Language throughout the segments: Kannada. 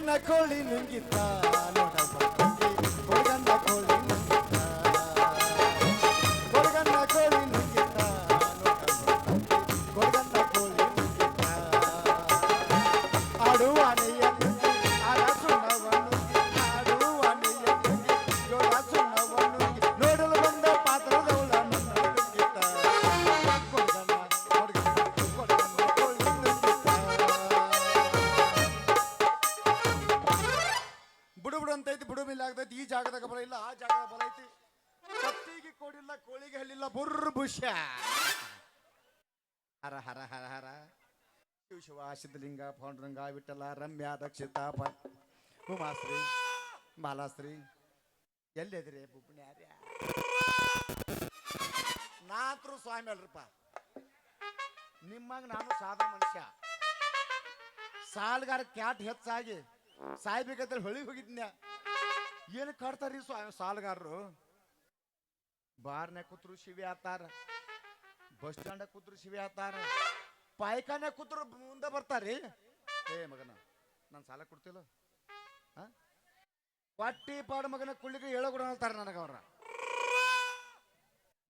ಕೊಡಗನ್ನ ಕೋಳಿ ನುಂಗಿತ್ತ ಜಾಗದಾಗ ಬಲ ಇಲ್ಲ, ಆ ಜಾಗದಾಗ ಬಲ ಐತಿ. ಕತ್ತಿಗೆ ಕೋಡಿಲ್ಲ, ಕೋಳಿಗೆ ಹಲ್ಲಿಲ್ಲ, ಬುರ್ರ ಬುಷ್ಯ. ಹರ ಹರ ಹರ ಹರ. ಶಿವ ಶಿವ, ಸಿದ್ಧಲಿಂಗ, ಪಾಂಡುರಂಗ, ವಿಠಲ, ರಮ್ಯ, ದಕ್ಷಿತ, ಪ ಉಮಾಶ್ರೀ, ಬಾಲಾಶ್ರೀ, ಎಲ್ಲಿದ್ರಿ ಬುಬ್ಣ್ಯಾರ್ಯ ನಾತ್ರು ಸ್ವಾಮಿ ಅಲ್ರಪ್ಪ. ನಿಮ್ಮಂಗ ನಾನು ಸಾಧ ಮನುಷ್ಯ. ಸಾಲ್ಗಾರ ಕ್ಯಾಟ್ ಹೆಚ್ಚಾಗಿ ಸಾಯ್ಬೇಕಂತ ಹೊಳಿ ಹೋಗಿದ್ನ್ಯ? ಏನು ಕಾಡ್ತಾರ ಸ್ವಾ- ಸಾಲ್ಗಾರರು? ಬಾರ್ನ್ಯಾಗ ಕೂತ್ರು ಶಿವಿ ಆತಾರ, ಬಸ್ ಸ್ಟ್ಯಾಂಡ್ ಕೂತ್ರು ಶಿವಿ ಆತಾರ ಪಾಯ್ಖಾನೆ ಕೂತ್ರು ಮುಂದೆ ಬರ್ತಾರಿ ಏ ಮಗನ, ನಾನು ಸಾಲ ಕೊಡ್ತಿಲ್ಲ? ಪಟ್ಟಿ ಪಾಡ ಮಗನ ಕುಳ್ಳಿಗೆ ಹೇಳೋಗುಡ ಅಂತಾರೆ ನನಗೆ ಅವ್ರ.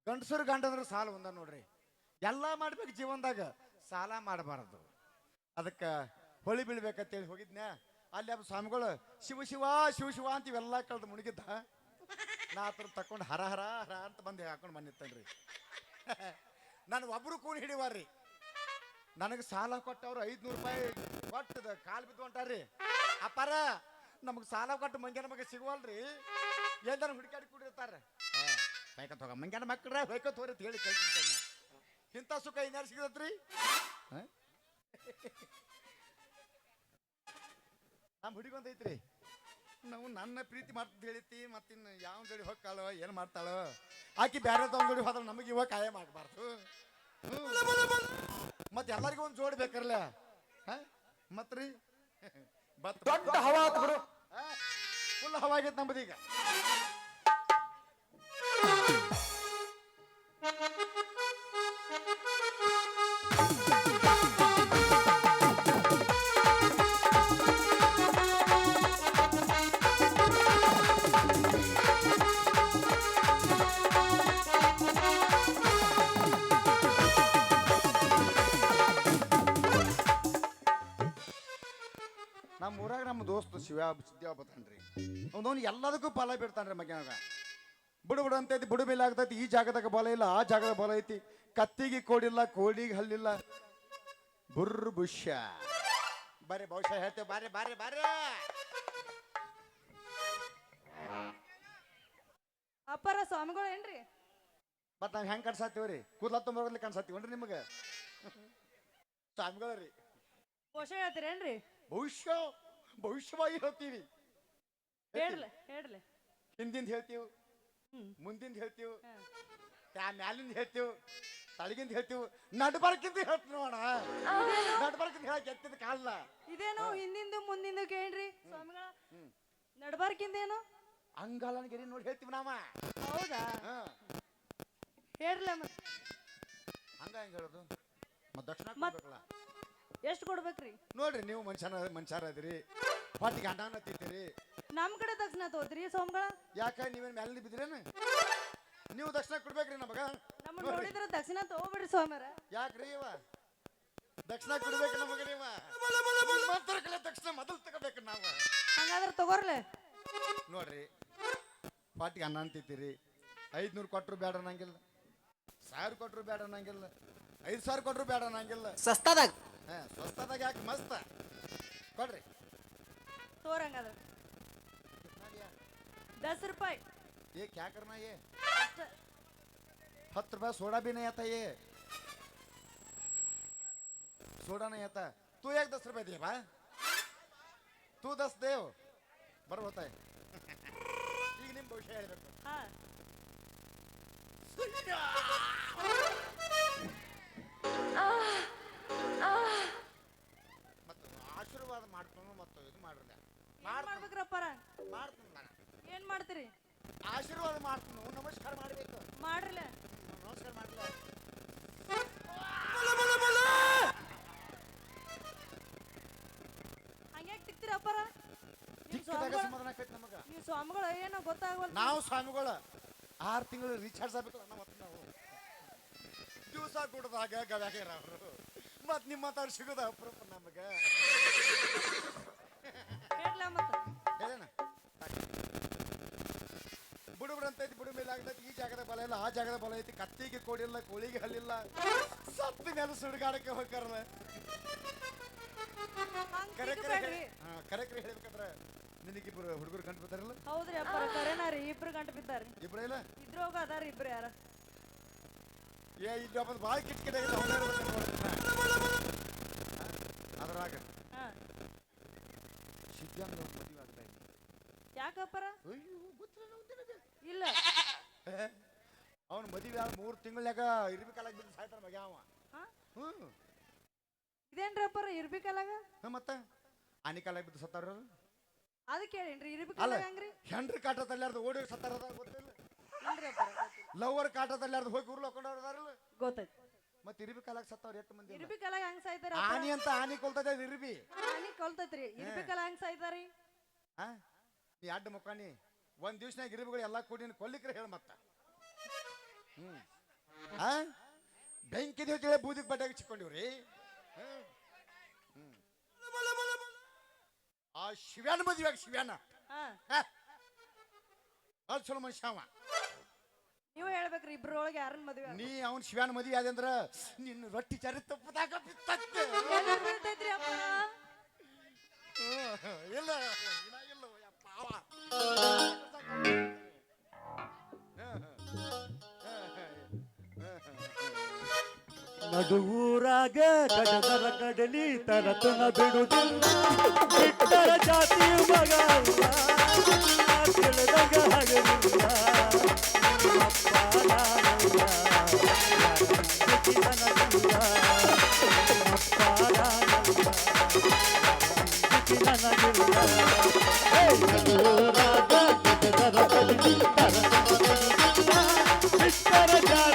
ಗಂಡಸರು ಗಂಡಂದ್ರೆ ಸಾಲ ಒಂದ ನೋಡ್ರಿ. ಎಲ್ಲ ಮಾಡ್ಬೇಕು ಜೀವನದಾಗ, ಸಾಲ ಮಾಡಬಾರದು. ಅದಕ್ಕೆ ಹೊಳಿ ಬೀಳ್ಬೇಕಂತೇಳಿ ಹೋಗಿದ್ನ್ಯಾ? ಅಲ್ಲಿ ಅದು ಸ್ವಾಮಿಗಳು, ಶಿವ ಶಿವ ಶಿವ ಶಿವ ಅಂತ ಇವೆಲ್ಲ ಕಳೆದು ಮುಳುಗಿದ್ದ ನಾ ಹತ್ರ ತಕೊಂಡು ಹರ ಹರ ಹರ ಅಂತ ಬಂದು ಹಾಕೊಂಡು ಬಂದಿತ್ತನ್ರಿ. ನಾನು ಒಬ್ರು ಕೂನ್ ಹಿಡಿವಾರ್ರಿ. ನನಗೆ ಸಾಲ ಕೊಟ್ಟವ್ರು ಐದ್ನೂರು ರೂಪಾಯಿ ಕೊಟ್ಟದ, ಕಾಲು ಬಿದ್ದು ಹೊಂಟಾರ್ರಿ. ಅಪ್ಪಾರ, ನಮಗೆ ಸಾಲ ಕೊಟ್ಟು ಮಂಗ್ಯಾನ ಮಗ ಸಿಗುವಲ್ರಿ. ಏನಾರ ಹುಡುಕಾಡಿ ಕುಡಿರ್ತಾರೆ. ಹೊಯ್ಕೊತ್ ಹೋಗ, ಮಂಗ್ಯಾನ ಮಕ್ಕಳ್ರ ಬೈಕ ತೋರಿ ಅಂತ ಹೇಳಿ ಕಳ್ಸಿರ್ತೇನೆ ಇಂಥ ಸುಖ ಇನ್ಯಾರು ಸಿಗತ್ರಿ ನಮ್ಮ ಹುಡುಗೊಂದು ಐತ್ರಿ. ನಾವು ನನ್ನ ಪ್ರೀತಿ ಮಾಡ್ತಿದ್ದು ಹೇಳಿತಿ ಮತ್ತಿನ್ನು ಯಾವ ಜೋಡಿ ಹೊಕ್ಕಾಳೋ ಏನು ಮಾಡ್ತಾಳೋ ಆಕಿ ಬೇರೆ ತಗೊಂಡ್ ಜೋಡಿ ಹೋದ್ರೆ ನಮಗೆ ಇವಾಗ ಕಾಯ ಮಾಡಬಾರ್ದು ಮತ್ತೆ ಎಲ್ಲರಿಗೂ ಒಂದು ಜೋಡಿ ಬೇಕಲ್ಲ ಮತ್ರಿ ದೊಡ್ಡ ಹವಾ ಬಿಡು. ಫುಲ್ ಹವಾ ಆಗೈತೆ ನಮ್ಮದೀಗ ನಮ್ಮ ಊರಾಗ ನಮ್ಮ ದೋಸ್ತ ಶಿವ ಸಿದ್ಯಾವ ಬತ್ತಾನ್ರಿ ಅವನವನು ಎಲ್ಲದಕ್ಕೂ ಫಲ ಬಿಡ್ತಾನ್ರಿ ಮಗ್ಯಾಗ ಬಿಡು ಬಿಡು ಅಂತೈತಿ ಬಿಡು ಮೇಲೆ ಆಗ್ತೈತಿ ಈ ಜಾಗದಾಗ ಬಲ ಇಲ್ಲ ಆ ಜಾಗದಾಗ ಬಲ ಐತಿ. ಕತ್ತಿಗೆ ಕೋಡಿಲ್ಲ ಕೋಡಿಗೆ ಹಲ್ಲಿಲ್ಲ. ಬುರ್ರ ಬುಷ್ಯ. ಬಾರಿ ಬಹುಶಃ ಹೇಳ್ತೇವೆ ಬಾರಿ ಬಾರಿ ಬಾರಿ. ಅಪ್ಪರ ಸ್ವಾಮಿಗಳು ಏನ್ರಿ? ಮತ್ ನಾವ್ ಹೆಂಗ್ ಕನ್ಸಾತೀವ್ರಿ ಕೂದಲ ತುಂಬ ಕನ್ಸಾತೀವನ್ರಿ ನಿಮಗೆ? ಸ್ವಾಮಿಗಳ್ರಿ. ಬಹುಶಃ ಹೇಳ್ತೀರೇನ್ರಿ? ಭವಿಷ್ಯ ಭವಿಷ್ಯವಾಗಿ ಹೇಳ್ತೀವಿ. ಹೇಳ್ಲೆ ಹೇಳ್ಲೆ. ಹಿಂದಿಂದ ಹೇಳ್ತೀವಿ. ಮುಂದಿಂದ ಹೇಳ್ತೀವಿ ಆ ಮ್ಯಾಲಿಂದ ಹೇಳ್ತೀವಿ ತಳಗಿಂದ ಹೇಳ್ತೀವಿ ನಡ್ಬರ್ಕಿಂದ ಹೇಳ್ತೀವಿ ನೋಡ ನಡ್ಬರ್ಕಿಂದ ಹೇಳಕ್ ಎತ್ತಿದ ಕಾಲ ಇದೇನು ಹಿಂದಿಂದು ಮುಂದಿಂದು ಕೇಳ್ರಿ ಸ್ವಾಮಿಗಳ. ನಡ್ಬಾರ್ಕಿಂದೇನು? ಅಂಗಾಲನ ಗಿರಿ ನೋಡಿ ಹೇಳ್ತೀವಿ ನಾವ. ಹೌದಾ? ಹಾ. ಹೇಳ್ರಲ್ಲ ಮತ್ ಹಂಗ ಹೆಂಗ್ ಹೇಳೋದು? ಮತ್ ದಕ್ಷಿಣ ಕೊಡ್ಬೇಕಲ್ಲ ಎಷ್ಟು ಕೊಡ್ಬೇಕ್ರಿ? ನೋಡ್ರಿ ನೀವು ಮನುಷ್ಯನ ಮನುಷ್ಯರ ಅದಿರಿ ಮತ್ತೆ ಅನ್ನ ತಿಂತೀರಿ. ನಮ್ ಕಡೆ ದಕ್ಷಿಣ ತೋತ್ರಿ ಸೋಮಗಳ? ಯಾಕ ನೀವೇನ್ ಮ್ಯಾಲ ಬಿದ್ರೇನು ನೀವು ದಕ್ಷಿಣ ಕೊಡ್ಬೇಕ್ರಿ ನಮಗ ನಮ್ಮ ನೋಡಿದ್ರೆ ತಕ್ಷಣ ತಗೋಬಿಡ್ರಿ ಸೋಮರ ಯಾಕ್ರಿ ಇವ? ದಕ್ಷಿಣ ಕೊಡ್ಬೇಕು ನಮಗ ನೀವ ಮಂತ್ರ ಕಲೆ ದಕ್ಷಿಣ ಮೊದಲು ತಗೋಬೇಕು ನಾವು. ಹಂಗಾದ್ರೆ ತಗೋರ್ಲೆ. ನೋಡ್ರಿ ಪಾಟಿಗೆ ಅನ್ನ ಅಂತಿತ್ತೀರಿ ಐದ್ನೂರು ಕೊಟ್ರು ಬೇಡ ಅನ್ನಂಗಿಲ್ಲ. ಸಾವಿರ ಕೊಟ್ರು ಬೇಡ ಅನ್ನಂಗಿಲ್ಲ. ಐದು ಸಾವಿರ ಕೊಟ್ರು ಬೇಡ ಅನ್ನಂಗಿಲ್ಲ. ಸಸ್ತಾದಾಗ. ಸ್ವಸ್ಥದಾಗ ಯಾಕೆ ಮಸ್ತ ಕೊಡ್ರಿ ತೋರ್ ಹಂಗಾದ್ರೆ ದಸ್ ರೂಪಾಯಿ ये क्या करना ये ಅಷ್ಟ हत रुपया सोडा भी नहीं आता ये सोडा नहीं आता तू एक दस रुपए दे बा तू दस दे बरोबर होता है ಈಗ ನಿಮ್ ಭವಿಷ್ಯ ಹೇಳ್ಬೇಕು ಹಾ ಮತ್ತು ಆಶೀರ್ವಾದ ಮಾಡ್ಕೊಂಡು ಮತ್ತು ಇದು ಮಾಡ್ರಿ ಮಾಡ್ಬೇಕ್ರಪ್ಪರ ಮಾಡ್ತೀನಿ ನಾನು ಏನ್ ಮಾಡ್ತೀರಿ ಆಶೀರ್ವಾದ ಮಾಡ್ತೀನಿ ನಮಸ್ಕಾರ ಮಾಡಬೇಕು ಮಾಡ್ರಲ್ಲ ನಮಸ್ಕಾರ ಮಾಡಲ್ಲ ಹಂಗ್ಯಾಕ್ ತಿಕ್ತೀರಿ ಅಪ್ಪರ ನೀವು ಸ್ವಾಮಿಗಳು ಏನೋ ಗೊತ್ತಾಗವಲ್ ನಾವು ಸ್ವಾಮಿಗಳು ಆರು ತಿಂಗಳು ರೀಚಾರ್ಜ್ ಆಗ್ಬೇಕು ಹತ್ರ ನಾವು ದಿವಸ ಕುಡ್ದಾಗ ಗವ್ಯಾಗ್ಯಾರ ಅವರು ಮತ್ ಮಾತಾಡ್ ಸಿಗೋದ? ಅಪರೂಪ ನಮಗ. ಕೇಳ್ಲ ಮತ್ತ? ಹೇಳೋಣ ಬುಡು ಬುಡು ಮೇಲೆ ಆಗ್ತೈತಿ ಈ ಜಾಗದ ಬಲ ಇಲ್ಲ ಆ ಜಾಗದ ಬಲ ಐತಿ ಕತ್ತಿಗೆ ಕೋಡಿಲ್ಲ ಕೋಳಿಗೆ ಹಲ್ಲಿಲ್ಲ. ಸತ್ತ ನೆಲ ಸುಡುಗಾಡಕ್ಕೆ ಹೋಗ್ತಾರಲ್ಲ ಹಂಗ್ ಕರೆ ಕರೆ ತಿಳ್ಕೊಬೇಡ್ರಿ. ಹಾ ಕರೆ ಕರೆ ಹೇಳ್ಬೇಕಂದ್ರ ನಿನಗಿಬ್ರು ಹುಡುಗರು ಕಂಡು ಬರ್ತಾರಲ್ಲ ಹೌದ್ರಿ ಅಪ್ಪಾರ ಕರೆನಾ ರೀ ಇಬ್ರು ಗಂಟು ಬಿದ್ದಾರಿ ಇಬ್ರ ಇಲ್ಲ? ಇದ್ರೋಗ ಅದಾರಿ ಇಬ್ರು ಯಾರ? ಏ ಇಲ್ಲಿ ಒಬ್ಬ ಭಾಳ ಕಿಟ್ ಕಿಟ ಅದ್ರಾಗ ಹಾ. ಸಿದ್ಧಾಂತ ಮದುವೆ ಆಗ್ತಾ ಇದ್ದ ಯಾಕಪ್ಪರ? ಅಯ್ಯೋ ಗೊತ್ತಿಲ್ಲ ನಿನಗೆ ಇಲ್ಲ. ಅವನು ಮದುವೆ ಆದ ಮೂರು ತಿಂಗಳಾಗ ಇರ್ಬೇಕಲ್ಲ ಬಿದ್ದು ಸಾಯ್ತಾನ ಮಗ ಅವ. ಹಾ? ಹ್ಞೂ. ಇದೇನ್ರಿ ಅಪ್ಪಾರ ಇರ್ಬೇಕಲ್ಲಾಗ? ಹ್ಞೂ ಮತ್ತೆ? ಆನಿ ಕಾಲಾಗ ಬಿದ್ದು ಸತ್ತಾರ ಅದಕ್ಕೆ ಹೇಳೇನ್ರಿ ಅಲ್ಲ ಇರ್ಬೇಕಲ್ಲ ಹೆಂಗ್ರಿ? ಹೆಂಡ್ರ ಕಾಟ ತಲ್ಲಾರ್ದು ಓಡಿ ಸತ್ತಾರ ಗೊತ್ತಿಲ್ಲ. ಇಲ್ರಿ ಅಪ್ಪಾರ ಲವರ್ ಕಾಟ ತಲ್ಲಾರ್ದು ಹೋಗಿ ಉರ್ಲು ಹಾಕೊಂಡವ್ರದಾರಲ್ಲ ಗೊತ್ತೈತಿ ಇರ್ಬಿ ಇರ್ಬೇಕಲ್ಲ ಸತ್ತವ್ರು ಎಷ್ಟು ಮಂದಿ ಇಲ್ಲ. ಇರ್ಬೇಕಲ್ಲ ಹೆಂಗ್ ಸಾಯ್ತಾರ ಆನಿ ಅಂತ ಆನಿ ಕೊಲ್ತದೆ ಇರ್ಬಿ. ಆನಿ ಕೊಲ್ತೈತ್ರಿ. ಇರ್ಬೇಕಲ್ಲ ಹೆಂಗ್ ಸಾಯ್ತಾರಿ? ಆ? ನೀ ಅಡ್ಡ ಮುಖಾನಿ ಒಂದ್ ದಿವ್ಸನಾಗ ಇರ್ಬಿಗಳು ಎಲ್ಲ ಕೂಡಿ ನೀನು ಕೊಲ್ಲಿಕ್ರೆ ಹೇಳ ಮತ್ತ. ಹ್ಮ್. ಆ? ಬೆಂಕಿ ದೇವತೆ ಬೂದಿಗೆ ಬಟ್ಟೆಗೆ ಚಿಕ್ಕೊಂಡಿವ್ರಿ ಹ್ಮ್. ಹ್ಮ್. ಆ ಶಿವ್ಯಾನ ಮದುವೆ ಶಿವ್ಯಾನ. ಹಾ. ಅಲ್ಲಿ ಚಲೋ ಮನುಷ್ಯ ಅವ. ನೀವು ಹೇಳ್ಬೇಕ್ರಿ ಇಬ್ಬರೊಳಗೆ ಯಾರನ್ನ ಮದುವೆ ನೀ ಅವನ್ ಶಿವ್ಯಾನ ಮದುವೆ ಆದಂದ್ರ ನಿನ್ನ ರೊಟ್ಟಿ ಚರಿ ತಪ್ಪದಾಗ ಬಿತ್ತತ್ತೆ ಎಲ್ಲಿ ಬೀಳ್ತೈತ್ರಿ ಅಪ್ಪಾರ ಹ್ಮ್. ಇಲ್ಲ ಇಲ್ಲ ಯಪ್ಪ ಅವ. ನಡುವೂರಾಗ ಕಡದರ ಕಡಲಿ ತರತನ ಬಿಡುದಿಲ್ಲ ಬಿಟ್ಟರ ಜಾತಿ ಮಗ ತಿಳಿದಾಗ ಹಗಲಿಲ್ಲ Para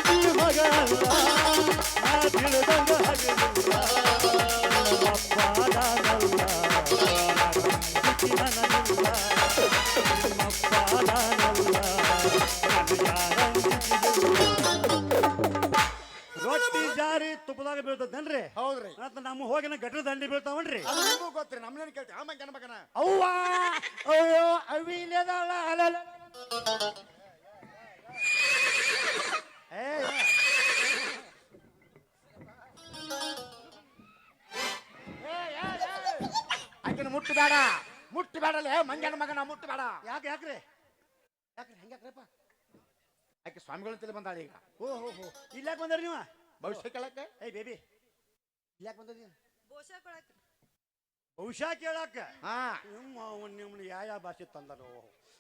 ಗಣ ಮಗನ? ಅವ್ವ ಅಯ್ಯೋ ಅವಿಲೆದಾಳ ಅಲಲ ಏ ಆಕಿನ ಮುಟ್ಟು ಬೇಡ ಮುಟ್ಟು ಬೇಡಲ್ಲ ಮಂಗನ ಮಗನ ಮುಟ್ಟು ಬೇಡ ಯಾಕೆ ಯಾಕ್ರಿ ಯಾಕ್ರಿ ಹೆಂಗ್ಯಾಕ್ರಪ್ಪ ಆಕೆ ಸ್ವಾಮಿಗಳ ತಲೆ ಬಂದಾಳ ಈಗ. ಓ ಹೋ ಹೋ. ಇಲ್ಲಾಕ್ ಬಂದ್ರಿ ನೀವು? ಭವಿಷ್ಯ ಕೇಳಕ್ಕೆ? ಏ ಬೇಬಿ. ಇಲ್ಯಾಕೆ ಬಂದದಿ ಬೋಸಾ ಕೊಡಕ್ರಿ ಬಹುಶಃ ಕೇಳಾಕ ಹಾ. ನಿಮ್ಮ ನಿಮ್ಮ ಯಾವ ಯಾವ ಭಾಷೆ ತಂದರು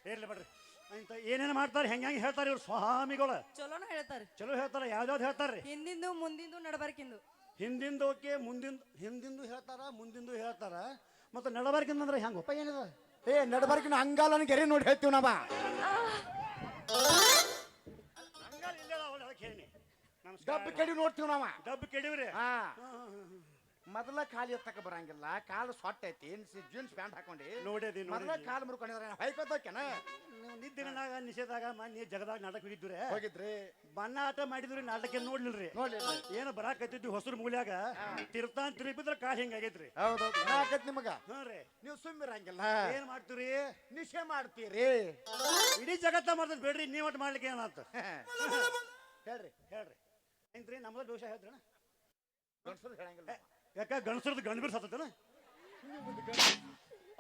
ಇರ್ಲಿ ಬಿಡ್ರಿ. ಅಂತ ಏನೇನು ಮಾಡ್ತಾರೆ ಹೆಂಗೆ ಹೆಂಗೆ ಹೇಳ್ತಾರೆ ಇವ್ರು ಸ್ವಾಮಿಗಳು? ಚಲೋನ ಹೇಳ್ತಾರೆ. ಚಲೋ ಹೇಳ್ತಾರೆ ಯಾವ್ದಾವ್ದು ಹೇಳ್ತಾರೆ? ಹಿಂದಿಂದು ಮುಂದಿಂದು ನಡಬರ್ಕಿಂದು. ಹಿಂದಿಂದು ಓಕೆ ಮುಂದಿಂದು ಹಿಂದಿಂದು ಹೇಳ್ತಾರ ಮುಂದಿಂದು ಹೇಳ್ತಾರ. ಮತ್ತು ನಡಬಾರ್ಕಿಂದ ಅಂದ್ರೆ ಹೆಂಗಪ್ಪ ಏನಿದೆ? ಏ ನಡಬರ್ಕಿನ ಅಂಗಾಲನ ಗೆರೆ ನೋಡಿ ಹೇಳ್ತೀವಿ ನಾವ. ಹಂಗಾಲ ಇಲ್ಲ ಹೇಳಿನಿ. ನಮಸ್ಕಾರ. ಡಬ್ಬ ಕೆಡಿ ನೋಡ್ತೀವಿ ನಾವ. ಡಬ್ಬು ಕೆಡಿವ್ರಿ? ಹಾ. ಮೊದಲ ಕಾಲು ಎತ್ತಕ ಬರಂಗಿಲ್ಲ. ಕಾಲು ಸೊಟ್ಟ ಐತಿ ಜೀನ್ಸ್ ಪ್ಯಾಂಟ್ ಹಾಕೊಂಡಿ. ನೋಡಿ ಮೊದಲ ನೋಡಿ ಕಾಲು ಮುರ್ಕೊಂಡಿದ್ರೆ ಹೊಯ್ಕೋತೋಕೆನ ನೀವು ನಿದ್ದಿನಾಗ ನಿಷೇಧಾಗ ಮನ್ನಿ ಜಗದಾಗ ನಾಟಕ ಹೋಗಿದ್ರಿ ಹೋಗಿದ್ರಿ. ಬಣ್ಣ ಆಟ ಮಾಡಿದ್ರಿ ನಾಟಕ ನೋಡ್ಲಿಲ್ರಿ? ಏನು ಏನು ಬರಾಕತ್ತಿದ್ವಿ ಹೊಸರು ಮೂಲ್ಯಾಗ. ತಿರ್ತಾನ್ ತಿರುಗಿದ್ರೆ ಕಾಲ್ ಹಿಂಗಾಗೈತ್ರಿ ಹೌದೌದು ನಿಮಗ. ಹ್ಞೂ ರೀ. ನೀವು ಸುಮ್ಮಿರಂಗಿಲ್ಲ. ಏನ್ ಮಾಡ್ತೀರಿ? ನಿಶೆ ಮಾಡ್ತೀರಿ. ಇಡೀ ಜಗತ್ತ ಮಾಡ್ತದ ಬೇಡ್ರಿ ನೀವ್ ಒಟ್ಟು ಮಾಡ್ಲಿಕ್ಕೆ ಏನಾತ? ಹೇಳ್ರಿ. ಹೇಳ್ರಿ. ಏನ್ರಿ ನಮ್ದು ದೋಷ ಹೇಳ್ರಿ ಹೇಳಂಗಿಲ್ಲ. ಯಾಕ ಗಣಸರದ್ದು ಗಂಡ ಬಿರ್ ಸತ್ತನ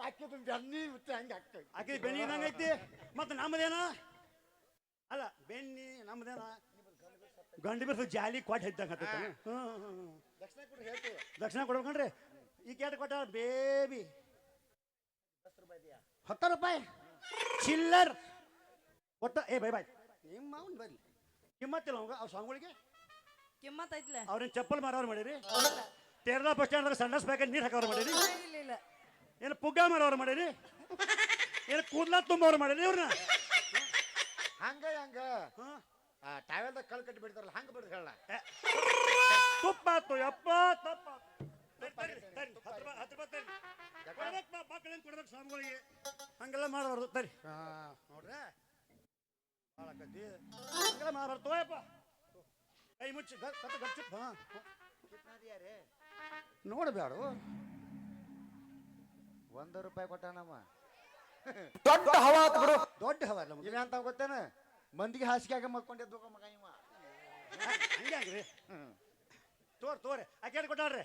ಹಾಕಿದ್ ಬೆನ್ನಿ ಬಿಟ್ಟು ಹಂಗೆ ಆಗ್ತದೆ ಆಕೆ ಬೆನ್ನಿ ಐತಿ. ಮತ್ತೆ ನಮ್ಮದೇನ? ಅಲ್ಲ ಬೆನ್ನಿ ನಮ್ಮದೇನ? ಗಂಡ ಬಿರ್ಸ ಜಾಲಿ ಕೊಟ್ಟು ಹೆದ್ದಂಗ ಹೇಳ್ತೀವಿ. ದಕ್ಷಿಣ ಕೊಡ್ಬೇಕನ್ರಿ ಈ ಕೇಟ ಕೊಟ್ಟ ಬೇಬಿ. ಹತ್ತು ರೂಪಾಯಿ ಚಿಲ್ಲರ್. ಒಟ್ಟ ಏ ಬೈ ಬಾಯ್ ನಿಮ್ಮ ಅವ್ನು ಬರ್ಲಿ. ಕಿಮ್ಮತ್ತಿಲ್ಲ ಅವಾಗ ಅವ್ರ ಸ್ವಾಮಿಗಳಿಗೆ ಕಿಮ್ಮತ್ ಐತ್ಲೆ. ಅವ್ರೇನು ಚಪ್ಪಲ್ ಮಾರವ್ರು ಮಾಡಿರಿ? ತೇರ್ದ ಬಸ್ ಸ್ಟ್ಯಾಂಡ್ ಸಂಡಸ್ ಪ್ಯಾಕೆಟ್ ನೀರು ಹಾಕೋರು ಮಾಡಿರಿ ಇಲ್ಲ ಇಲ್ಲ ಏನು ಪುಗ್ಗ ಮಾಡೋರು ಮಾಡಿರಿ ಏನು ಕೂದಲ ತುಂಬೋರು ಮಾಡಿರಿ ಇವ್ರನ್ನ ಹಂಗ ಹಂಗ. ಆ ಟಾವೆಲ್ದಾಗ ಕಳ್ ಕಟ್ಟಿ ಬಿಡ್ತಾರಲ್ಲ ಹಂಗ ಬಿಡ್ರಿ ಹೇಳ ತುಪ್ಪ ಆತು ಯಪ್ಪ ತಪ್ಪ. ಮಕ್ಕಳೇನ್ ಕೊಡ್ಬೇಕು ಸ್ವಾಮಿಗಳಿಗೆ? ಹಂಗೆಲ್ಲ ಮಾಡಬಾರ್ದು ತರಿ ನೋಡ್ರೆ. ಭಾಳ ಆಕತಿ ಹಂಗೆಲ್ಲ ಮಾಡಬಾರ್ದು ತೋಯಪ್ಪ. ಕೈ ಮುಚ್ಚಿ. ಗ- ಕತ್ತು ಗಪ್ಚುಪ್ ಹಾ ನೋಡಬೇಡ ಒಂದು ರೂಪಾಯಿ ಕೊಟ್ಟಾನಮ್ಮ. ದೊಡ್ಡ ಹವಾ ಆತ್ ಬಿಡು. ದೊಡ್ಡ ಹವ ಇಲ್ಲ ಅಂತ ಗೊತ್ತೇನ? ಮಂದಿಗೆ ಹಾಸಿಗೆ ಮಕ್ಕೊಂಡಿದ್ದು ಮಗ ಇವ. ಹಂಗೆ ಹಂಗ್ರಿ ತೋರ್ ತೋರಿ. ಆಕೆ ಕೊಟ್ಟಾಡ್ರಿ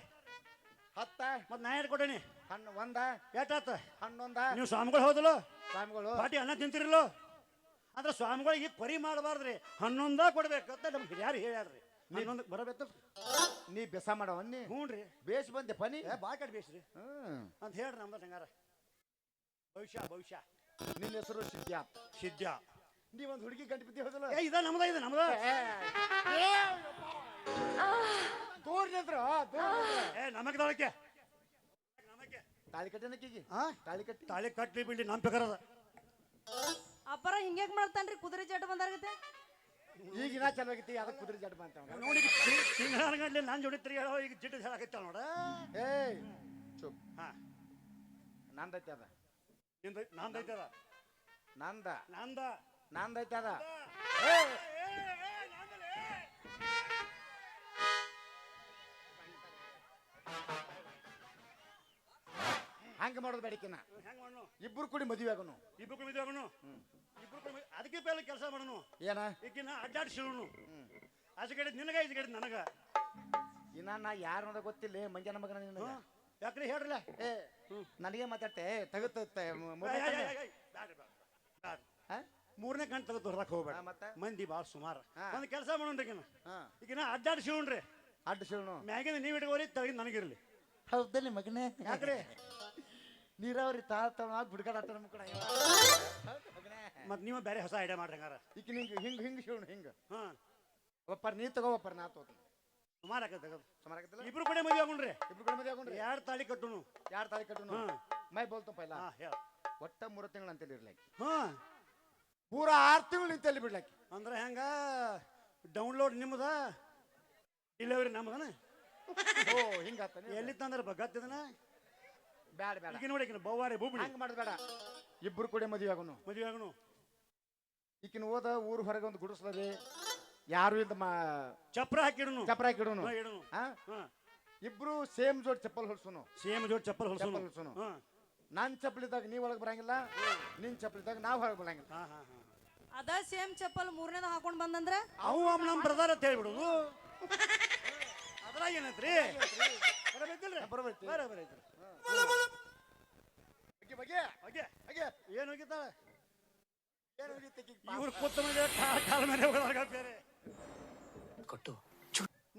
ಹತ್ತ. ಮತ್ತೆ ನಾ ಏನು ಕೊಟ್ಟೇನಿ ಹಣ್ಣು ಒಂದ. ಎಷ್ಟಾತ? ಹನ್ನೊಂದ. ನೀವು ಸ್ವಾಮಿಗಳು ಹೌದಲ್ಲ? ಸ್ವಾಮಿಗಳು. ಪಾಟಿ ಅನ್ನ ತಿಂತಿರಲ್ಲ? ಅಂದ್ರೆ ಸ್ವಾಮಿಗಳಿಗೆ ಪರಿ ಮಾಡಬಾರ್ದ್ರಿ. ಹನ್ನೊಂದ ಕೊಡ್ಬೇಕಂತ ನಮ್ಗೆ ಯಾರು ಹೇಳ್ಯಾರ್ರಿ. ಹನ್ನೊಂದಕ್ಕೆ ಬರಬೇಕು ನೀ ಬೆಸ ಮಾಡವ ನೀ. ಹ್ಞೂ ರೀ ಬೇಸ್ ಬಂದೆ ಪನಿ. ಏ ಬಾ ಕಟ್ ಬೇಸ್ರಿ ಹ್ಮ್. ಅಂತ ಹೇಳ್ರಿ ನಮ್ದು ಹಂಗಾರ ಭವಿಷ್ಯ ಭವಿಷ್ಯ. ನಿನ್ನ ಹೆಸರು ಸಿದ್ಯಾ. ಸಿದ್ಧ ನೀ ಒಂದು ಹುಡುಗಿ ಗಣಪತಿ ಬಿದ್ದಿ ಹೋದಲ್ಲ? ಏ ಇದ ನಮ್ದ ಇದು ನಮ್ದ. ದೂರ ನಿಂತ್ರ ದೂರ. ಏ ನಮಗ್ ದಳಕ್ಕೆ. ನಮಗೆ. ತಾಳಿ ಕಟ್ಟಿನಕ್ಕಿಗಿ ಹಾ ತಾಳಿ ಕಟ್ಟಿ. ತಾಳಿ ಕಟ್ಲಿ ಬಿಡ್ಲಿ ನಮ್ ಬೇಕಾರದ ಅಪ್ಪರ ಹಿಂಗ್ಯಾಕ್ ಮಾಡ್ತಾನ್ರಿ? ಕುದುರೆ ಚಟ ಬಂದಾಗತ್ತೆ ಈಗ ಇನ್ನ ಚಲೋ ಆಗೈತಿ ಅದಕ್ಕೆ ಕುದುರೆ ಜಡ್ ಬಂತ ನೋಡಿ ತಿಂಗಳ ಗಂಟ್ಲೆ ನಾನು ಜೋಡಿ ತಿರ್ಗಾಡೋ ಈಗ ಜಿಡ್ಡು ಹೇಳಕತ್ತ ನೋಡ. ಏಯ್ ಚುಪ್. ಹಾ. ನಂದೈತಿ ಅದ. ನಿಂದ ಅದ. ನಂದ. ನಂದ. ನಂದೈತಿ ಅದ. ಏ. ಹಂಗ ಮಾಡೋದು ಬೇಡಿಕೆನ ಹೆಂಗ್ ಮಾಡೋಣ ಇಬ್ರು ಕೂಡಿ ಮದುವೆ ಆಗೋನು. ಇಬ್ರು ಕುಮಿದು ಆಗೋನು? ಇಬ್ರು ಕುಮಿ ಅದಕ್ಕೆ ಪೇಲೆ ಕೆಲಸ ಮಾಡೋನು. ಏನ? ಈಗಿನ ಅಡ್ಡಾಡ್ಸಿರೋನು ಆಚೆ ಕಡೆ ನಿನಗ ಈಚೆ ಕಡೆ ನನಗ. ಇನ್ನ ನಾ ಯಾರು ಅನ್ನೋದು ಗೊತ್ತಿಲ್ಲ. ಮಂಜನ ಮಗನ ಹ್ಮ್. ಯಾಕ್ರಿ ಹೇಳ್ರಲ್ಲ? ಏ ನನಗೆ ಮಾತಾಡ್ತೆ. ತಗತ್ತೆ ಮೂರನೇ ಕಣ್ ತೆಗೆದು ಹೊರಕ್ ಹೋಗ್ಬೇಡ. ಮತ್ತೆ? ಮಂದಿ ಭಾಳ ಸುಮಾರು. ಒಂದು ಕೆಲಸ ಮಾಡೋಣ್ರಿ ಈಗಿನ ಈಗಿನ ಅಡ್ಡಾಡ್ಸಿವ್ರಿ ಅಡ್ಡ ಶಿವನು ಮ್ಯಾಗಿಂದ ನೀವು ಇಟ್ಕೋರಿ ತೆಗೆದು ನನಗಿರ್ಲಿ ಹೌದಲ್ಲಿ ಮಗನೇ? ಯಾಕ್ರಿ? ನೀರಾವರಿ ತಾತವ ಬಿಡ್ಕಾಡ ನಮ್ಮ ಕೂಡ ಮತ್ತೆ ನೀವು ಬೇರೆ ಹೊಸ ಐಡಿಯಾ ಮಾಡ್ರಿ ಹಂಗಾರ. ಈಗ ಹಿಂಗೆ ಹಿಂಗ ಹಿಂಗ ಶಿವಣ್ಣ ಹಿಂಗ. ಹಾ. ಒಪ್ಪರ್ ನೀ ತಗೋ ಒಪ್ಪರ್ ನಾ ತಗೋತೀನಿ. ಸುಮಾರು ಆಕತ್ ಸುಮಾರು ಆಗತ್ತಲ್ಲ ಇಬ್ರು ಕಡೆ ಮದುವೆ ಆಗೋಣ್ರಿ ಇಬ್ರು ಕಡೆ ಮದುವೆ ಆಗೋಣ್ರಿ ಎರಡು ತಾಳಿ ಕಟ್ಟುನು? ಯಾರು ತಾಳಿ ಕಟ್ಟುನು. ಮೈ ಬೋಲ್ತು ಪೈಲ ಹಾ ಹೇಳ. ಒಟ್ಟ ಮೂರು ತಿಂಗಳು ಅಂತೇಳಿ ಇರ್ಲಾಕಿ ಹಾ. ಪೂರ ಆರು ತಿಂಗಳು ನಿಂತಲ್ಲಿ ಬಿಡ್ಲಾಕಿ ಅಂದ್ರೆ ಹೆಂಗ? ಡೌನ್ಲೋಡ್ ನಿಮ್ಮದ ಡಿಲಿವರಿ ನಮ್ಮದನ ಓ ಹಿಂಗಾತ ಎಲ್ಲಿ ತಂದ್ರೆ ಬಗ್ಗತ್ತಿದನ ಬ್ಯಾಡ ಬೇಡ. ಈಗ ನೋಡಿ ಬೌವಾರೆ ಬೂಬಿಡಿ. ಹಂಗ ಮಾಡೋದು ಬೇಡ. ಇಬ್ರು ಕೂಡ ಮದುವೆ ಆಗೋನು. ಮದುವೆ ಆಗೋನು. ಈಕಿನ ಹೋದ ಊರು ಹೊರಗೆ ಒಂದು ಗುಡಿಸ್ಲರಿ ಯಾರು ಇಲ್ದ ಮಾ ಚಪ್ರ ಹಾಕಿಡನು. ಚಪ್ರ ಹಾಕಿಡೋನು. ಹಾ, ಹಾ? ಹಾ. ಇಬ್ರು ಸೇಮ್ ಜೋಡ್ ಚಪ್ಪಲ್ ಹೊಲ್ಸುನು. ಸೇಮ್ ಜೋಡ್ ಚಪ್ಪಲ್ ಹೊಲ್ಸೋನು. ಚಪ್ಪಲ್ ಹೊಲ್ಸುನು. ಹಾ. ನನ್ ಚಪ್ಪಲಿದಾಗ ನೀವ್ ಒಳಗ್ ಬರಂಗಿಲ್ಲ ನಿನ್ ಚಪ್ಪಲಿದಾಗ ನಾವ್ ಹೊರಗೆ ಬರಂಗಿಲ್ಲ. ಹಾ ಹಾ ಹಾ. ಅದ ಸೇಮ್ ಚಪ್ಪಲ್ ಮೂರನೇದ ಹಾಕೊಂಡ್ ಬಂದಂದ್ರ? ಅವು ಅವ್ ನಮ್ಮ ಬ್ರದರ್ ಅಂತ ಹೇಳ್ಬಿಡುದು ಅದ್ರಾಗ ಏನೈತ್ರಿ? ಬರಬೇಕಿಲ್ರಿ? ಬರಬೇಕು ಬರ ಬರೈತ್ರಿ ಬಗ್ಗೆ ಬಗ್ಗೆ ಓಕೆ ಬಗ್ಗೆ ಏನು ಏನು ಹೋಗಿತ್ತು ಇವ್ರು ಕೂತ ಮೇಲೆ ಕಾಲ ಮೇಲೆ ಹೋಗೋದಾಗ ಬೇರೆ. ಕೊಟ್ಟು.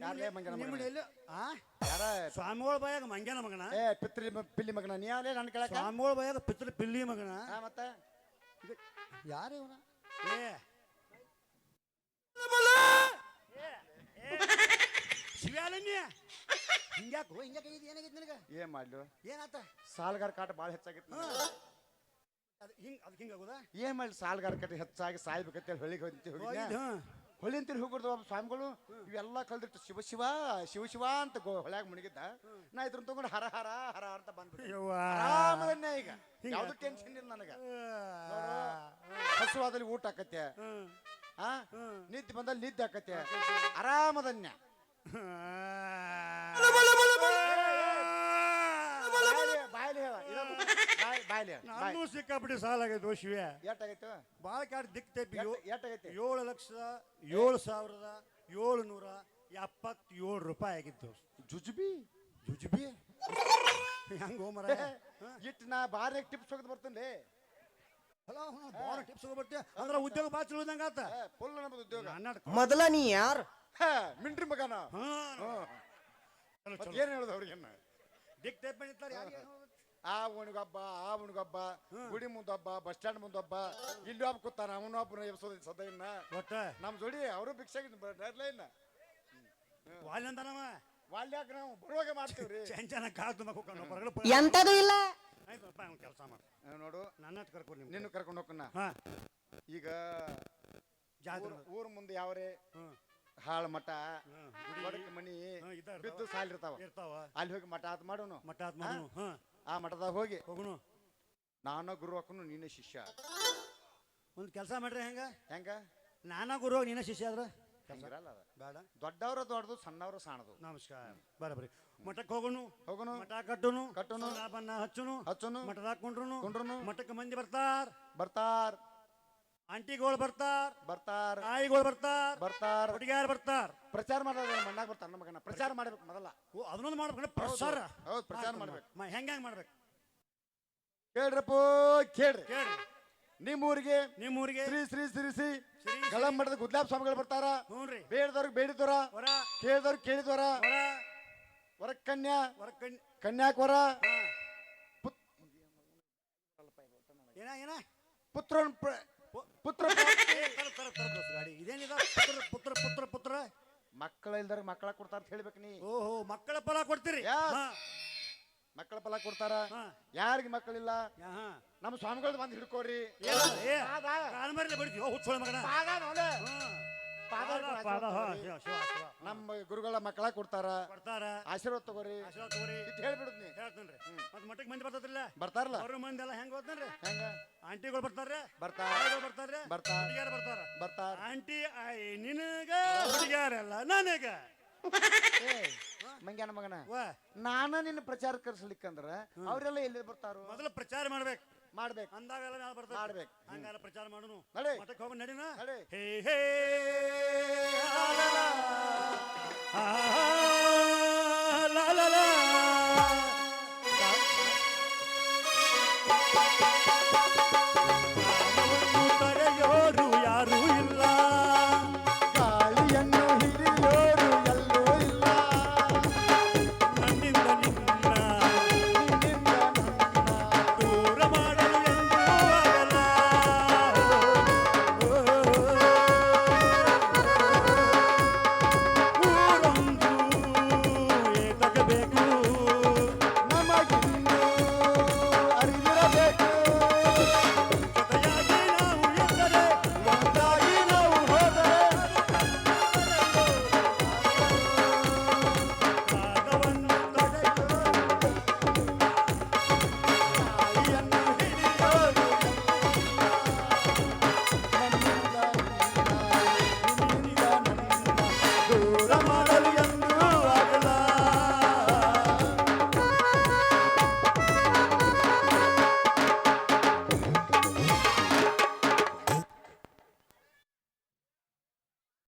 ಯಾರ್ಲೇ ಮಂಗನ ಮಗನ? ಮಗನೇ? ಎಲ್ಲಿ ಆ? ಯಾರ? ಸ್ವಾಮಿಗಳ ಬಾಯಾಗ ಮಂಗ್ಯಾನ ಮಗನ? ಏ ಪಿತ್ರಿ ಪಿಲ್ಲಿ ಮಗನ. ನೀ ಅಲ್ಲೇ ನನ್ನ ಕೇಳಕ ಸ್ವಾಮಿಗಳ ಬಾಯಾಗ ಪಿತ್ರ ಪಿಲ್ಲಿ ಮಗನ? ಹಾ ಮತ್ತೆ? ಯಾರು ಇವನ? ಏ. ಹಿಂಗ್ಯಾಕು ಹಿಂಗ್ಯಾಕ ಏನಾಗೈತಿ ನಿನಗೆ? ಏನ್ ಮಾಡ್ಲು? ಏನಾತ? ಸಾಲ್ಗಾರ ಕಾಟ ಬಾಳ ಹೆಚ್ಚಾಗಿತ್ತು ಅದು ಹಿಂಗ್ ಅದಕ್ಕೆ ಹಿಂಗಾಗೋದಾ ಏನ್ ಮಾಡ್ಲಿ ಸಾಲ್ಗಾರ ಕಾಟ ಹೆಚ್ಚಾಗಿ ಸಾಯ್ಬೇಕಂತೇಳಿ ಹೊಳಿಗೆ ಹೋಗಿ ಹೋಗಿದ್ದೆ ಹೊಳಿ ಅಂತೀರಿ ಹೋಗ್ಬಿಡ್ದು ಒಬ್ಬ ಸ್ವಾಮಿಗಳು. ಇವೆಲ್ಲ ಕಲ್ದಿಟ್ಟು ಶಿವ ಶಿವ ಶಿವ ಶಿವ ಅಂತ ಗೋ ಹೊಳ್ಯಾಗ ಮುಣಗಿದ್ದ. ನಾ ಇದ್ರನ್ನ ತಗೊಂಡು ಹರ ಹರ ಹರ ಅಂತ ಬಂದ್ಬಿಟ್ಟೆ. ಆರಾಮದನ್ನೇ ಈಗ. ಯಾವ್ದು ಟೆನ್ಷನ್ ಇಲ್ಲ ನನಗ. ಹಸುವಾದಲ್ಲಿ ಊಟ ಆಕತ್ತೆ. ಹಾ. ನಿದ್ದೆ ಬಂದಲ್ಲಿ ನಿದ್ದೆ ಆಕತ್ತೆ. ಆರಾಮದನ್ಯ ಬಾಯ್ಲಿ ಹೇಳ ಇದೊಂದು ಬಾಯ್- ಬಾಯ್ಲಿ. ನಾನು ಸಿಕ್ಕಾಬಿಟ್ಟು ಸಾಲ ಆಗೈತೆ ಶಿವ್ಯ ಎಷ್ಟಾಗೈತು? ಭಾಳ ಕಾಡ್ ದಿಕ್ ತೆಪ್ಪಿ ಎಷ್ಟ್- ಎಷ್ಟಾಗೈತಿ? ಏಳು ಲಕ್ಷದ ಏಳು ಸಾವಿರದ ಏಳುನೂರ ಎಪ್ಪತ್ತೇಳು ರೂಪಾಯಿ ಆಗಿತ್ತು. ಜುಜುಬಿ? ಜುಜುಬಿ? ಹೆಂಗ ಹೋಮರ ಇಟ್ಟು ನಾ ಬಾರಿ ಟಿಪ್ಸ್ ಹೋಗದ್ ಬರ್ತೇನೆ ಬಾಳ ಟಿಪ್ಸ್ ಬರ್ತೀಯ? ಅಂದ್ರೆ ಉದ್ಯೋಗ ಭಾಳ ಚಲೋ ಇದ್ದಂಗ ಆತ. ಫುಲ್ ನಮ್ಮದು ಉದ್ಯೋಗ. ಕನ್ನಡ ಮೊದಲ ನೀ ಯಾರು? ಹಾ, ಮಿಂಟ್ರಿ ಮಗನ. ಹಾ. ಏನ್ ಹೇಳುದು ಅವ್ರಿಗೆ ದಿಕ್ ತೆಪ್ಪ ಆ ಉಣಗಬ್ಬ ಆ ಉಣಗಬ್ಬ ಗುಡಿ ಮುಂದೊಬ್ಬ ಬಸ್ ಸ್ಟ್ಯಾಂಡ್ ಮುಂದೊಬ್ಬ ಇಲ್ಲಿ ಒಬ್ಬ ಕೂತಾನ ಅವನು ಒಬ್ಬನ ಎಬ್ಸೋದು ಸದ ಇನ್ನ ಒಟ್ಟ? ನಮ್ ಜೋಡಿ ಅವರು ಭಿಕ್ಷಾಗಿ ವಾಲ್ಯ ಅಂತಾನವ ವಾಲ್ಯಾಕ ನಾವು ಬರುವಾಗ ಮಾಡ್ತೀವ್ರಿ. ಚಂಚನ ಕಾಲ್ ತುಂಬ ಹೋಗ್ಕೊಂಡು ಹೊರಗಡೆ ಎಂತದು ಇಲ್ಲ. ಆಯ್ತಪ್ಪ ಅವ್ನು ಕೆಲಸ ಮಾಡಿ. ನೋಡು. ನನ್ನ ಕರ್ಕೊಂಡು ನಿಮ್ಗೆ ನಿನ್ನ ಕರ್ಕೊಂಡು ಹೋಗ್ಕನ್ನ ಹಾ. ಈಗ ಜಾತ್ರೆ ಊರ್- ಮುಂದೆ ಯಾವ್ರೆ? ಹಾಳ ಮಠ ಮನಿ. ಬಿದ್ದು ಸಾಲಿರ್ತಾವ ಇರ್ತಾವ. ಅಲ್ಲಿ ಹೋಗಿ ಮಠ ಆತ್ ಮಾಡೋನು. ಮಠ ಆತ್ ಮಾಡೋನು. ಹಾ? ಆ ಮಠದಾಗ ಹೋಗಿ ಹೋಗುನು ನಾನ ಗುರು ಹಾಕುನು ನೀನೇ ಶಿಷ್ಯ ಒಂದು ಕೆಲಸ ಮಾಡ್ರಿ ಹೆಂಗ? ಹೆಂಗ? ನಾನ ಗುರು ನೀನ ಶಿಷ್ಯ ಆದ್ರ? ಹೆಂಗಿರಲ್ಲ ಅದ. ಬೇಡ. ದೊಡ್ಡವ್ರ ದೊಡ್ಡದು ಸಣ್ಣವ್ರ ಸಣ್ಣದು. ನಮಸ್ಕಾರ. ಬರಬರಿ ಮಠಕ್ಕೆ ಹೋಗುನು ಹೋಗುನು ಮಠ ಕಟ್ಟುನು ಕಟ್ಟುನು. ಬಣ್ಣ ಹಚ್ಚುನು ಹಚ್ಚುನು ಮಠದಾಗ ಕುಂಡ್ರುನು ಕುಂಡ್ರುನು. ಮಠಕ್ಕೆ ಮಂದಿ ಬರ್ತಾರ. ಬರ್ತಾರ್. ಆಂಟಿಗಳು ಬರ್ತಾರ ಬರ್ತಾರ. ನಾಯಿಗಳು ಬರ್ತಾರ ಬರ್ತಾರ. ಹುಡುಗಿಯಾರು ಬರ್ತಾರ. ಪ್ರಚಾರ ಮಾಡೋದು ಮಣ್ಣಾಗ ಬರ್ತಾರ ನಮ್ಮ ಮಗನ. ಪ್ರಚಾರ ಮಾಡ್ಬೇಕು ಮೊದಲ. ಓ ಅದನ್ನೊಂದು ಮಾಡ್ಬೇಕು ಪ್ರಸಾರ. ಹೌದು ಪ್ರಚಾರ ಮಾಡ್ಬೇಕು. ಹೆಂಗ ಮಾಡ್ಬೇಕು? ಕೇಳ್ರಪ್ಪ ಕೇಳ್ರಿ. ಕೇಳ್ರಿ. ನಿಮ್ಮ ಊರಿಗೆ ನಿಮ್ಮ ಊರಿಗೆ ಶ್ರೀ ಶ್ರೀ ಶ್ರೀ ಶ್ರೀ ಶ್ರೀ ಗಳಂ ಮಠದ ಗುದ್ಲಾಬ್ ಸ್ವಾಮಿಗಳು ಬರ್ತಾರ. ಹ್ಞೂ ರೀ ಬೇಡದವ್ರಿಗೆ ಬೇಡಿದವರ ಹೊರ ಕೇಳಿದವ್ರಿಗೆ ಕೇಳಿದವರ. ಹೊರ ವರ ಕನ್ಯಾ. ಹೊರ ಕಣ್ ಕನ್ಯಾಕ್ ವರ ಏನ ಏನ? ಪುತ್ರನ್ ಪ್ರ- ಪುತ್ರ ಗಾಡಿ ಇದೇನಿದ ಪುತ್ರ ಪುತ್ರ ಪುತ್ರ ಪುತ್ರ ಮಕ್ಕಳ ಇಲ್ದಾರ ಮಕ್ಕಳ ಕೊಡ್ತಾರ ಅಂತ ಹೇಳ್ಬೇಕು ನೀ ಓಹೋ ಮಕ್ಕಳ ಫಲ ಕೊಡ್ತೀರಿ Yes. ಹಾ, ಮಕ್ಕಳ ಫಲ ಕೊಡ್ತಾರ ಹಾ. ಯಾರಿಗೆ ಮಕ್ಕಳಿಲ್ಲ ಯಾ, ಹಾ. ನಮ್ಮ ಸ್ವಾಮಿಗಳು ಬಂದು ಹಿಡ್ಕೋರಿ ಏ, ಏ, ಪಾದ. ಕಾಲ್ಮರಿಲೆ ಬಡಿತೀವಿ ಹುಚ್ಚೋಳ ಮಗನ ಪಾದ ನೋಡೆ. ಹಾ. ಪಾದ ಪಾದ, ಹಿಡ್ಕೊಂಡು ಪಾದ, ಹಾ, ಆಶೀರ್ವಾದ ಶಿವ, ಶಿವ, ಶಿವ. ನಮ್ಮ ಗುರುಗಳ ಮಕ್ಕಳ ಕೊಡ್ತಾರ. ಕೊಡ್ತಾರ. ಆಶೀರ್ವಾದ ತಗೋರಿ. ಆಶೀರ್ವಾದ ತಗೋರಿ. ಇಟ್ ಹೇಳ್ಬಿಡುದ್ ನೀ. ಹೇಳ್ತೇನ್ರಿ ಮತ್ ಮಠಕ್ಕೆ ಮಂದಿ ಬರ್ತದಿಲ್ಲ ಬರ್ತಾರಲ್ಲ? ಅವ್ರ ಮಂದಿ ಎಲ್ಲ ಹೆಂಗ್ ಹೋಗ್ತೇನ್ರಿ ಹೆಂಗ? ಆಂಟಿಗಳು ಬರ್ತಾರ್ರಿ ಬರ್ತಾರ. ಬರ್ತಾರ್ರಿ ಬರ್ತಾರ ಹುಡುಗಿಯರು ಬರ್ತಾರ? ಬರ್ತಾರ. ಆಂಟಿ ಆಯ್ ನಿನಗ ಹುಡುಗಿಯಾರಲ್ಲ ನನಗ. ಏ, ಮಂಗ್ಯಾನ ಮಗನ. ವಾ. ನಾನ ನಿನ್ನ ಪ್ರಚಾರ ಕರ್ಸ್ಲಿಕ್ಕಂದ್ರ ಅವರೆಲ್ಲ ಎಲ್ಲಿ ಬರ್ತಾರು? ಮೊದಲು ಪ್ರಚಾರ ಮಾಡ್ಬೇಕು. ಮಾಡ್ಬೇಕು ಅಂದಾಗೆಲ್ಲ ನಾವು ಬರ್ತದೆ ಮಾಡ್ಬೇಕು. ಹಂಗಾರ ಪ್ರಚಾರ ಮಾಡೋನು ನಡಿ. ಮಠಕ್ಕೆ ಹೋಗೋಣ ನಡಿನ ನಡಿ. ಹೇ ಹೇ ಆ, ಲಾ, ಲಾ, ಲಾ.